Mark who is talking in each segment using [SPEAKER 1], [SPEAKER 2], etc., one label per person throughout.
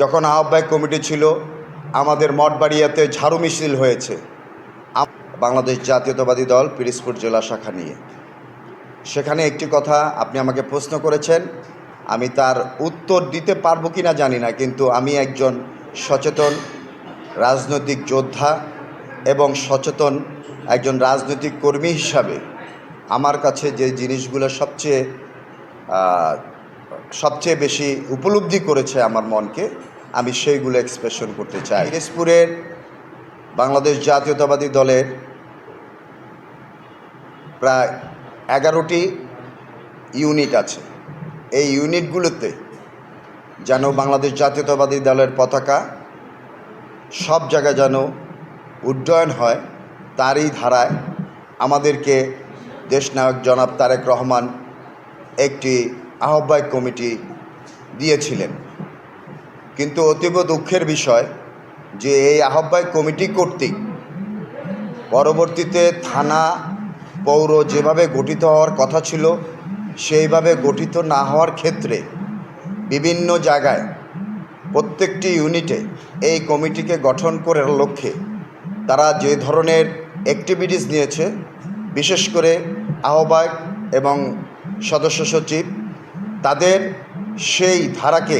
[SPEAKER 1] যখন আহ্বায়ক কমিটি ছিল, আমাদের মঠবাড়িয়াতে ঝাড়ু মিছিল হয়েছে। বাংলাদেশ জাতীয়তাবাদী দল পিরিজপুর জেলা শাখা নিয়ে। সেখানে একটি কথা আপনি আমাকে প্রশ্ন করেছেন, আমি তার উত্তর দিতে পারব কি না জানি না, কিন্তু আমি একজন সচেতন রাজনৈতিক যোদ্ধা এবং সচেতন একজন রাজনৈতিক কর্মী হিসাবে আমার কাছে যে জিনিসগুলো সবচেয়ে সবচেয়ে বেশি উপলব্ধি করেছে আমার মনকে আমি সেইগুলো এক্সপ্রেশন করতে চাই। পিরিজপুরের বাংলাদেশ জাতীয়তাবাদী দলের প্রায় এগারোটি ইউনিট আছে। এই ইউনিটগুলোতে যেন বাংলাদেশ জাতীয়তাবাদী দলের পতাকা সব জায়গায় যেন উড্ডয়ন হয়, তারই ধারায় আমাদেরকে দেশনায়ক জনাব তারেক রহমান একটি আহ্বায়ক কমিটি দিয়েছিলেন। কিন্তু অতীব দুঃখের বিষয় যে এই আহ্বায়ক কমিটি কর্তৃক পরবর্তীতে থানা, পৌর যেভাবে গঠিত হওয়ার কথা ছিল, সেইভাবে গঠিত না হওয়ার ক্ষেত্রে বিভিন্ন জায়গায় প্রত্যেকটি ইউনিটে এই কমিটিকে গঠন করার লক্ষ্যে তারা যে ধরনের অ্যাক্টিভিটিস নিয়েছে, বিশেষ করে আহ্বায়ক এবং সদস্য সচিব, তাদের সেই ধারাকে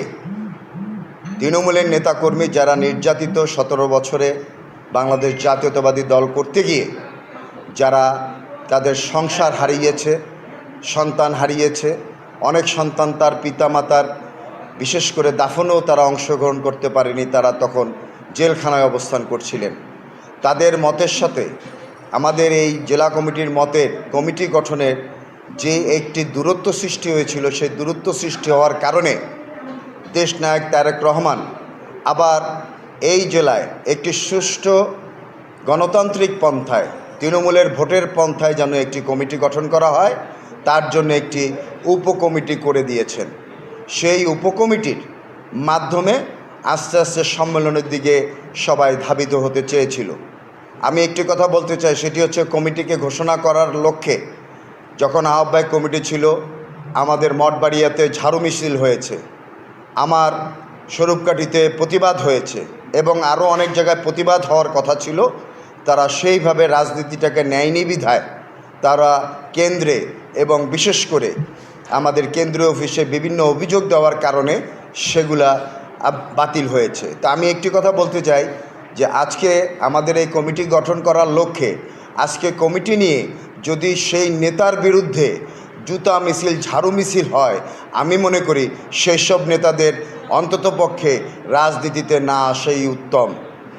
[SPEAKER 1] তৃণমূলের নেতাকর্মী যারা নির্যাতিত সতেরো বছরে বাংলাদেশ জাতীয়তাবাদী দল করতে গিয়ে যারা তাদের সংসার হারিয়েছে, সন্তান হারিয়েছে, অনেক সন্তান তার পিতামাতার বিশেষ করে দাফনেও তারা অংশগ্রহণ করতে পারেনি, তারা তখন জেলখানায় অবস্থান করছিলেন। তাদের মতের সাথে আমাদের এই জেলা কমিটির মতের কমিটি গঠনের যে একটি দূরত্ব সৃষ্টি হয়েছিল, সেই দূরত্ব সৃষ্টি হওয়ার কারণে দেশনায়ক তারেক রহমান আবার এই জেলায় একটি সুষ্ঠু গণতান্ত্রিক পন্থায়, তৃণমূলের ভোটের পন্থায় যেন একটি কমিটি গঠন করা হয়, তার জন্য একটি উপকমিটি করে দিয়েছেন। সেই উপকমিটির মাধ্যমে আস্তে আস্তে সম্মেলনের দিকে সবাই ধাবিত হতে চেয়েছিল। আমি একটি কথা বলতে চাই, সেটি হচ্ছে কমিটিকে ঘোষণা করার লক্ষ্যে যখন আহ্বায়ক কমিটি ছিল, আমাদের মঠবাড়িয়াতে ঝাড়ু মিছিল হয়েছে। আমার স্বরূপকাঠিতে প্রতিবাদ হয়েছে এবং আরও অনেক জায়গায় প্রতিবাদ হওয়ার কথা ছিল। তারা সেইভাবে রাজনীতিটাকে নেয়নি বিধায়। তারা কেন্দ্রে এবং বিশেষ করে আমাদের কেন্দ্রীয় অফিসে বিভিন্ন অভিযোগ দেওয়ার কারণে সেগুলা বাতিল হয়েছে। তা আমি একটি কথা বলতে চাই যে আজকে আমাদের এই কমিটি গঠন করার লক্ষ্যে আজকে কমিটি নিয়ে যদি সেই নেতার বিরুদ্ধে জুতা মিছিল, ঝাড়ু মিছিল হয়, আমি মনে করি সেসব নেতাদের অন্ততপক্ষে রাজনীতিতে না আসেই উত্তম।